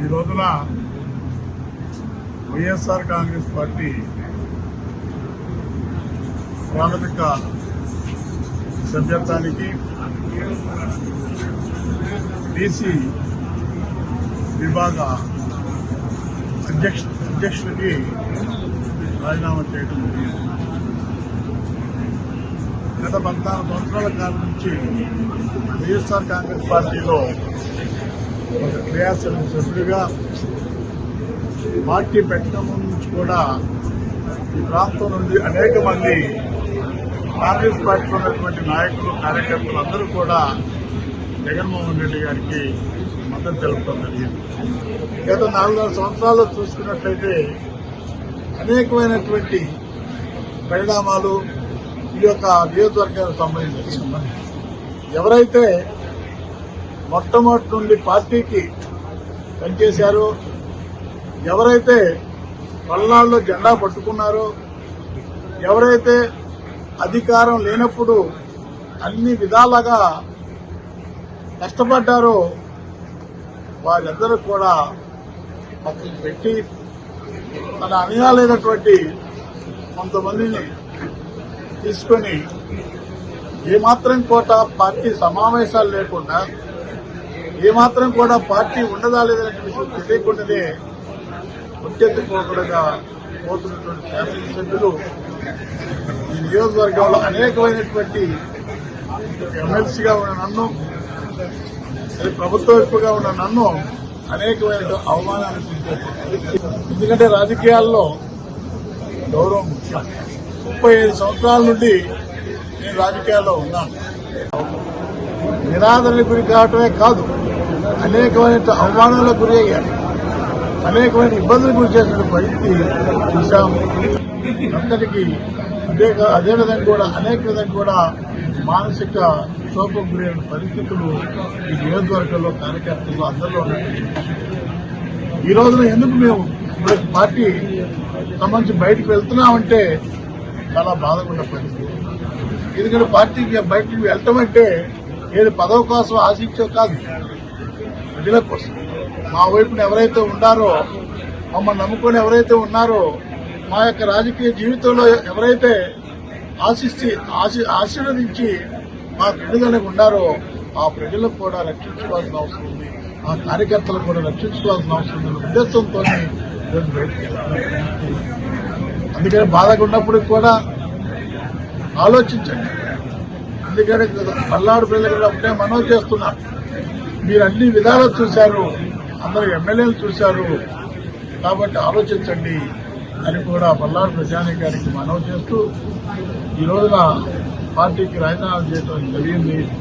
ఈ రోజున వైఎస్ఆర్ కాంగ్రెస్ పార్టీ ప్రాథమిక సభ్యత్వానికి బీసీ విభాగ అధ్యక్ష అధ్యక్షుడికి రాజీనామా చేయడం జరిగింది. గత పద్నాలుగు సంవత్సరాల కాలం నుంచి వైఎస్ఆర్ కాంగ్రెస్ పార్టీలో ఒక క్రియాశీలక సభ్యుడిగా పార్టీ పెట్టడం నుంచి కూడా ఈ ప్రాంతం నుండి అనేక మంది కాంగ్రెస్ పార్టీలో ఉన్నటువంటి నాయకులు కార్యకర్తలు అందరూ కూడా జగన్మోహన్ రెడ్డి గారికి మద్దతు తెలపడం జరిగింది. గత నాలుగున్నర సంవత్సరాలు చూసుకున్నట్లయితే అనేకమైనటువంటి పరిణామాలు ఈ యొక్క నియోజకవర్గానికి సంబంధించి. ఎవరైతే మొట్టమొదటి నుండి పార్టీకి పనిచేశారు. ఎవరైతే పల్నాడులో జెండా పట్టుకున్నారో ఎవరైతే అధికారం లేనప్పుడు అన్ని విధాలుగా కష్టపడ్డారో వారందరూ కూడా పక్కన పెట్టి తన అనుయాలైనటువంటి కొంతమందిని తీసుకొని ఏమాత్రం కూడా పార్టీ సమావేశాలు లేకుండా ఏమాత్రం కూడా పార్టీ ఉండదా లేదనేటువంటి తెలియకుండానే ఒట్టెత్తుకోకుండా పోతున్నటువంటి శాసనసభ్యులు ఈ నియోజకవర్గంలో అనేకమైనటువంటి ఎమ్మెల్సీగా ఉన్న నన్ను అది ప్రభుత్వ వైపుగా ఉన్న నన్ను అనేకమైన అవమానాలు ఎందుకంటే రాజకీయాల్లో గౌరవం ముఖ్యం. ముప్పై ఐదు సంవత్సరాల నుండి నేను రాజకీయాల్లో ఉన్నాను. నిరాదరణ గురి కావటమే కాదు. అనేకమైన అవమానాలకు గురి అయ్యారు. అనేకమైన ఇబ్బందులకు గురి చేసిన పరిస్థితి చూశాము. అందరికీ అదే అదేవిధంగా విధంగా కూడా అనేక విధంగా కూడా మానసిక క్షోభకు గురైన పరిస్థితులు ఈ నియోజకవర్గంలో కార్యకర్తలు అందరిలో ఈ రోజున ఎందుకు మేము ఇప్పుడు పార్టీ సంబంధించి బయటకు వెళ్తున్నామంటే చాలా బాధగా పరిస్థితి. ఎందుకంటే పార్టీకి బయటకు వెళ్ళటం అంటే ఏది పదవి కోసం ఆశించో కాదు. ప్రజల కోసం. మా వైపున ఎవరైతే ఉన్నారో మమ్మల్ని నమ్ముకొని ఎవరైతే ఉన్నారో మా యొక్క రాజకీయ జీవితంలో ఎవరైతే ఆశిస్తి ఆశి ఆశీర్వదించి మా ప్రజలకు ఉన్నారో ఆ ప్రజలకు కూడా రక్షించుకోవాల్సిన అవసరం ఉంది. ఆ కార్యకర్తలకు కూడా రక్షించుకోవాల్సిన అవసరం ఉంది ఉద్దేశంతో అందుకని బాధగా ఉన్నప్పుడు కూడా ఆలోచించండి. అందుకని పల్నాడు ప్రజలకు ఒకటే మనవి చేస్తున్నా మీరు అన్ని విధాలు చూశారు అందరు ఎమ్మెల్యేలు చూశారు. కాబట్టి ఆలోచించండి అని కూడా పల్నాడు ప్రజానీకానికి మనవి చేస్తూ ఈ రోజున పార్టీకి రాజీనామా చేయడం జరిగింది.